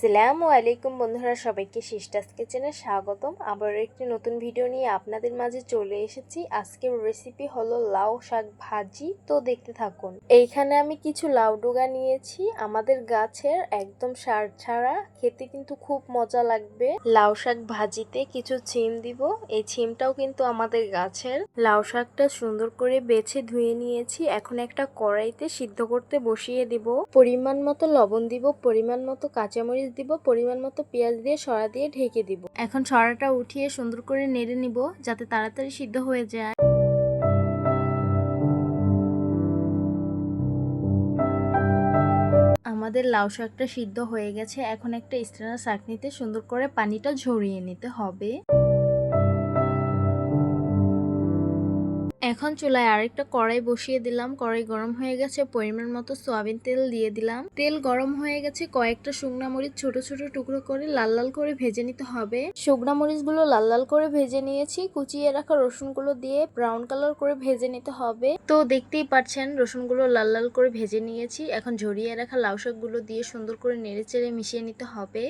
আসসালামু আলাইকুম বন্ধুরা, সবাইকে সিস্টাস কিচেনে স্বাগতম। আবার একটি নতুন ভিডিও নিয়ে আপনাদের মাঝে চলে এসেছি। আজকের রেসিপি হলো লাউ শাক ভাজি। তো দেখতে থাকুন, এইখানে আমি কিছু লাউ ডোগা নিয়েছি। আমাদের গাছের একদম সার ছাড়া খেতে কিন্তু খুব মজা লাগবে। লাউ শাক ভাজিতে কিছু ছিম দিব। এই ছিমটাও কিন্তু আমাদের গাছের। লাউ শাকটা সুন্দর করে বেছে ধুয়ে নিয়েছি। এখন একটা কড়াইতে সিদ্ধ করতে বসিয়ে দিব। পরিমাণ মতো লবণ দিব। পরিমাণ মতো কাঁচামরিচ দিব, পরিমাণ মতো পেঁয়াজ দিয়ে সরা দিয়ে ঢেকে দিব। এখন সরাটা উঠিয়ে সুন্দর করে নেড়ে নিব, যাতে তাড়াতাড়ি সিদ্ধ হয়ে যায়। আমাদের লাউ শাকটা সিদ্ধ হয়ে গেছে। এখন একটা স্ট্যান্ডার চাকনিতে সুন্দর করে পানিটা ঝরিয়ে নিতে হবে। এখন চুলায় আরেকটা কড়াই বসিয়ে দিলাম। কড়াই গরম হয়ে গেছে, পরিমাণ মতো সয়াবিন তেল দিয়ে দিলাম। তেল গরম হয়ে গেছে, কয়েকটা শুকনা মরিচ ছোট ছোট টুকরো করে লাল লাল করে ভেজে নিতে হবে। শুকনা মরিচগুলো লাল লাল করে ভেজে নিয়েছি, কুচিয়ে রাখা রসুনগুলো দিয়ে ব্রাউন কালার করে ভেজে নিতে হবে। তো দেখতেই পাচ্ছেন রসুনগুলো লাল লাল করে ভেজে নিয়েছি। এখন ঝরিয়ে রাখা লাউ শাকগুলো দিয়ে সুন্দর করে নেড়ে চেড়ে মিশিয়ে নিতে হবে।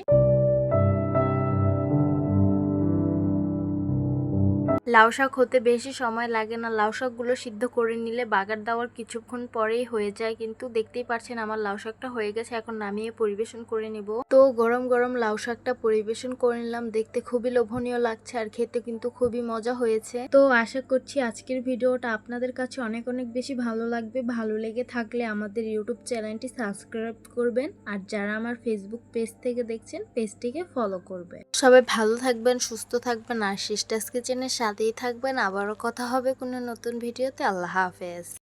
লাউ শাক হতে বেশি সময় লাগে না। লাউ শাকগুলো সিদ্ধ করে নিলে বাগার দেওয়ার কিছুক্ষণ পরেই হয়ে যায়। কিন্তু দেখতেই পাচ্ছেন আমার লাউ শাকটা হয়ে গেছে, এখন নামিয়ে পরিবেশন করে নিব। তো গরম গরম লাউ শাকটা পরিবেশন করে নিলাম। দেখতে খুবই লোভনীয় লাগছে আর খেতে কিন্তু খুবই মজা হয়েছে। তো আশা করছি আজকের ভিডিওটা আপনাদের কাছে অনেক অনেক বেশি ভালো লাগবে। ভালো লেগে থাকলে আমাদের ইউটিউব চ্যানেলটি সাবস্ক্রাইব করবেন। আর যারা আমার ফেসবুক পেজ থেকে দেখছেন পেজটিকে ফলো করবেন। সবাই ভালো থাকবেন, সুস্থ থাকবেন। আর সিস্টার্স কিচেনের সাথেই থাকবেন। আবারও কথা হবে কোনো নতুন ভিডিওতে। আল্লাহ হাফেজ।